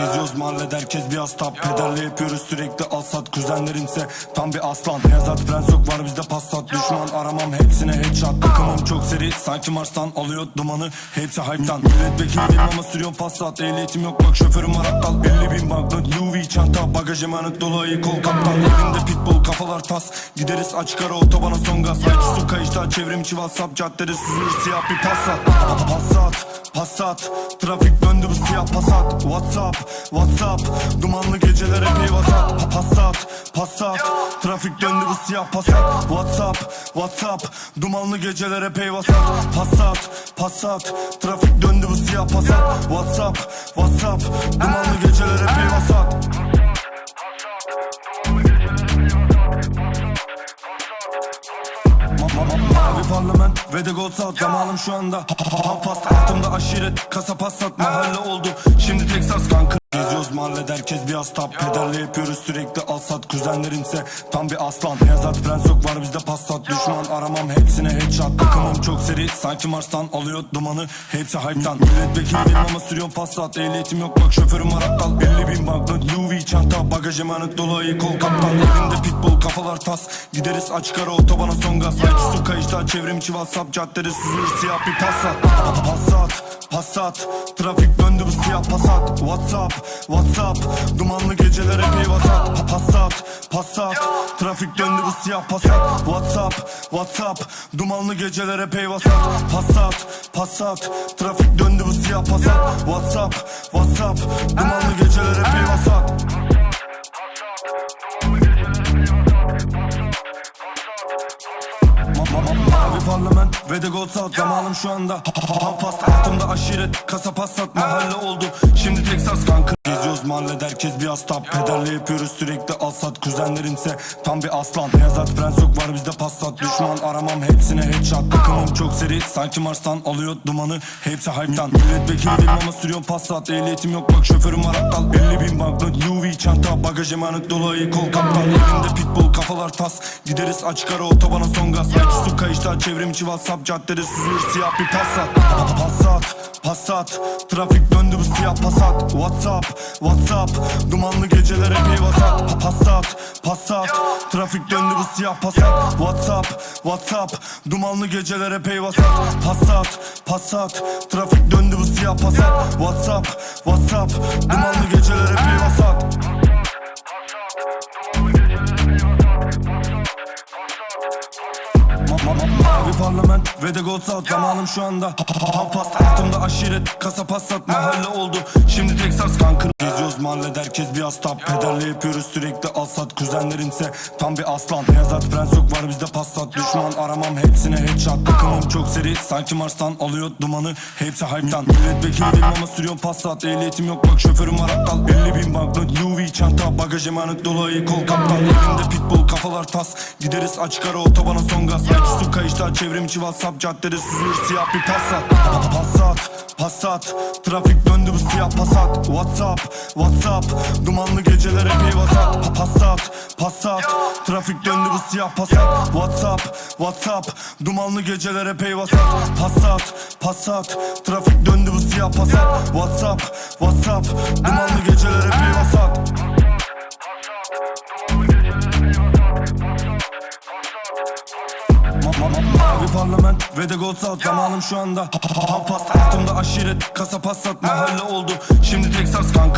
Geziyoruz mahallede herkes bir hasta. Pederle yapıyoruz sürekli alsat Kuzenlerimse tam bir aslan. Beyazat prens yok var bizde passat. Düşman aramam hepsine headshot. Takımım çok seri. Sanki Mars'tan alıyor dumanı. Hepsi hype'tan. Milletvekiliyim ama sürüyorum passat. Ehliyetim yok bak şoförüm var aptal. 50 bin banknot Louis çanta. Bagaj emanet dolu ayı kol kaptan. Elinde pitbull kafalar tas. Gideriz açık ara otobana son gaz. Ayçi su kayışta çevrim içi whatsapp Caddede süzülür siyah bir passat. Passat Passat Trafik döndü bu siyah passat. Whatsapp Whatsapp Dumanlı gecelere epey Pa- Passat Passat Trafik döndü bu siyah passat. Whatsapp Whatsapp Dumanlı gecelere epey vasat. Passat Passat Trafik döndü bu siyah passat. Whatsapp Whatsapp Dumanlı Mavi parlament ve de gol saat Zamanım şu anda Ha- ha- ha- Pasta altımda aşiret Kasa passat mahalle oldu. Şimdi Texas kanka Geziyoruz mahallede. Herkes bir hasta. Pederle yapıyoruz sürekli alsat Kuzenlerimse tam bir aslan. Beyazat prens yok var bizde passat Düşman aramam hepsine headshot. Takımım çok seri sanki Mars'tan alıyor dumanı. Hepsi hype'tan. Milletvekiliyim ama sürüyorum passat Ehliyetim yok bak şoförüm var Louis çanta Bagaj emanet dolu ayı kol kaptan. Elinde pitbull kafalar tas. Gideriz açık ara otobana son gaz. Ayçi su kayışta çevrim içi whatsapp Caddede süzülür siyah bir passat. Passat Passat. Trafik döndü bu siyah passat. Whatsapp Whatsapp. Dumanlı geceler epey vasat Pa- Passat Passat. Trafik döndü bu siyah passat. Whatsapp Whatsapp. Dumanlı geceler epey vasat Passat Passat. Trafik döndü bu siyah passat. Whatsapp Whatsapp. Dumanlı geceler Mavi parlament ve de gol saat Zamanım şu anda Ha- Pasta altımda aşiret Kasa passat mahalle oldu. Şimdi Texas kanka. Geziyoruz mahallede herkes bir hasta. Pederle yapıyoruz sürekli alsat Kuzenlerimse tam bir aslan. Beyazat prens yok var bizde passat Düşman aramam hepsine headshot. Takımım çok seri. Sanki Mars'tan alıyor dumanı. Hepsi hype'tan. Milletvekiliyim ama sürüyorum passat Ehliyetim yok. Bak şoförüm var aptal 50 bin banknot çanta Bagaj emanet dolu kol kaptan. Elinde pitbull kafalar tas. Gideriz açık ara otobana son gaz. Su kayışta çevrim içi whatsapp Caddede süzülür siyah bir passat. Pa- Passat Passat. Trafik döndü bu siyah passat. Whatsapp Whatsapp. Dumanlı geceler epey vasat Pa- Passat Passat. Trafik döndü bu siyah passat. Whatsapp Whatsapp. Dumanlı geceler epey vasat Passat Passat. Trafik döndü bu siyah passat. Whatsapp Whatsapp. Dumanlı geceler epey parlament ve de Zamanım şu anda Ha- Pasta altımda aşiret Kasa passat mahalle oldu. Şimdi Texas kanka Geziyoruz. Mahallede herkes bir hasta. Pederle yapıyoruz sürekli alsat Kuzenlerimse tam bir aslan. Beyazat prens yok var bizde passat. Düşman aramam hepsine headshot. Takımım çok seri. Sanki Mars'tan alıyor dumanı. Hepsi hype'tan. Milletvekiliyim ama sürüyorum passat. Ehliyetim yok bak şoförüm var aptal. 50 bin banknot Louis çanta Bagaj emanet dolu ayı kol kaptan Elinde pitbull kafalar tas. Gideriz açık ara otobana son gaz. Ayçi su kayışta çevrim içi whatsapp Caddede süzülür siyah bir passat. Pa- Passat Passat. Trafik döndü bu siyah passat. Whatsapp Whatsapp. Dumanlı geceler epey vasat Pa- Passat Passat. Trafik döndü bu siyah passat. Whatsapp Whatsapp. Dumanlı geceler epey vasat Passat Passat. Trafik döndü bu siyah passat. Whatsapp Whatsapp. Dumanlı geceler epey parlament ve de gol saat Zamanım şu anda Ha- ha- ha- Pasta. Altımda aşiret Kasa passat mahalle oldu. Şimdi Texas kanka